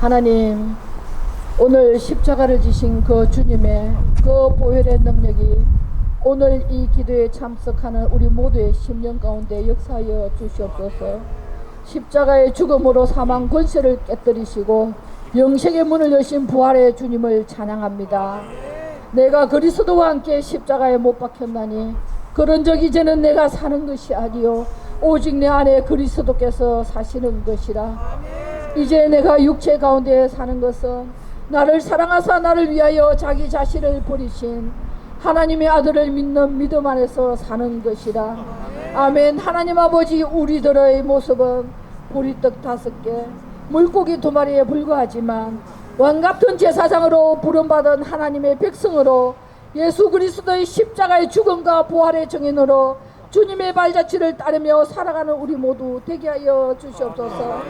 하나님 오늘 십자가를 지신 그 주님의 그 보혈의 능력이 오늘 이 기도에 참석하는 우리 모두의 심령 가운데 역사하여 주시옵소서. 십자가의 죽음으로 사망 권세를 깨뜨리시고 영생의 문을 여신 부활의 주님을 찬양합니다. 내가 그리스도와 함께 십자가에 못 박혔나니 그런 적 이제는 내가 사는 것이 아니요 오직 내 안에 그리스도께서 사시는 것이라. 이제 내가 육체 가운데 사는 것은 나를 사랑하사 나를 위하여 자기 자신을 버리신 하나님의 아들을 믿는 믿음 안에서 사는 것이라. 아멘. 하나님 아버지 우리들의 모습은 보리떡 다섯 개, 물고기 두 마리에 불과하지만 왕 같은 제사장으로 부름받은 하나님의 백성으로 예수 그리스도의 십자가의 죽음과 부활의 정인으로 주님의 발자취를 따르며 살아가는 우리 모두 되게 하여 주시옵소서.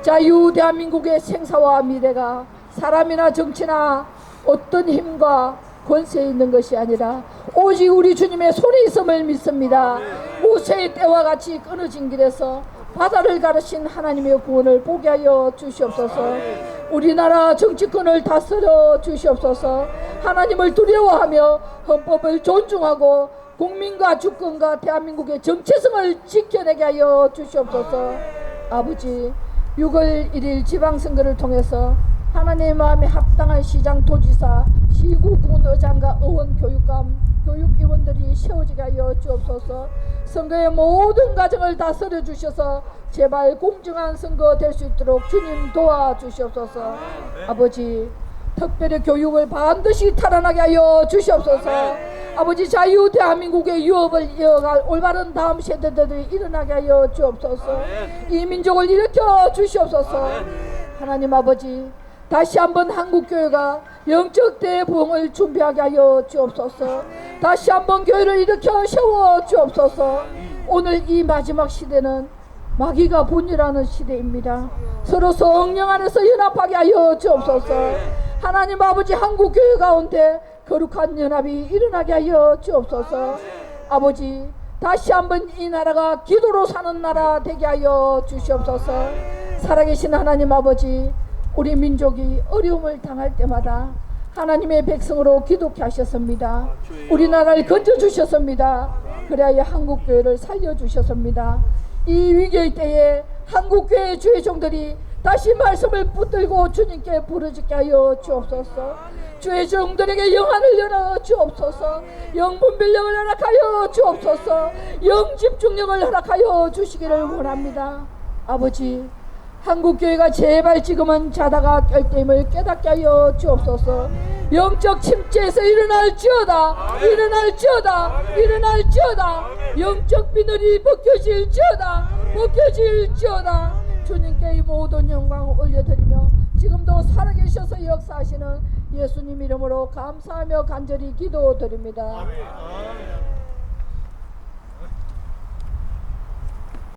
자유 대한민국의 생사와 미래가 사람이나 정치나 어떤 힘과 권세에 있는 것이 아니라 오직 우리 주님의 손에 있음을 믿습니다. 모세의 때와 같이 끊어진 길에서 바다를 가르신 하나님의 구원을 보게 하여 주시옵소서. 우리나라 정치권을 다스려 주시옵소서. 하나님을 두려워하며 헌법을 존중하고 국민과 주권과 대한민국의 정체성을 지켜내게 하여 주시옵소서. 아버지 6월 1일 지방선거를 통해서 하나님의 마음에 합당한 시장 도지사 시구 군의장과 의원 교육감 교육 위원들이 세워지게 하여 주옵소서. 선거의 모든 과정을 다스려 주셔서 제발 공정한 선거 될 수 있도록 주님 도와주시옵소서. 아버지 특별히 교육을 반드시 탈환하게 하여 주시옵소서. 아버지 자유 대한민국의 유업을 이어갈 올바른 다음 세대들이 일어나게 하여 주옵소서. 이 민족을 일으켜 주시옵소서. 하나님 아버지 다시 한번 한국 교회가 영적 대부흥을 준비하게 하여 주옵소서. 다시 한번 교회를 일으켜 세워 주옵소서. 오늘 이 마지막 시대는 마귀가 분이라는 시대입니다. 서로 성령 안에서 연합하게 하여 주옵소서. 하나님 아버지 한국교회 가운데 거룩한 연합이 일어나게 하여 주옵소서. 아버지 다시 한번 이 나라가 기도로 사는 나라 되게 하여 주시옵소서. 살아계신 하나님 아버지 우리 민족이 어려움을 당할 때마다 하나님의 백성으로 기독케 하셨습니다. 우리나라를 건져 주셨습니다. 그래야 한국교회를 살려 주셨습니다. 이 위기의 때에 한국교회 주의 종들이 다시 말씀을 붙들고 주님께 부르짖게 하여 주옵소서. 주의 종들에게 영안을 열어 주옵소서. 영분별력을 허락하여 주옵소서. 영집중력을 허락하여 주시기를 원합니다. 아버지 한국교회가 제발 지금은 자다가 깰때임을 깨닫게 하여 주옵소서. 영적 침체에서 일어날지어다 일어날지어다 일어날지어다. 영적 비늘이 벗겨질지어다 벗겨질지어다. 주님께 이 모든 영광을 올려드리며 지금도 살아계셔서 역사하시는 예수님 이름으로 감사하며 간절히 기도드립니다. 아멘.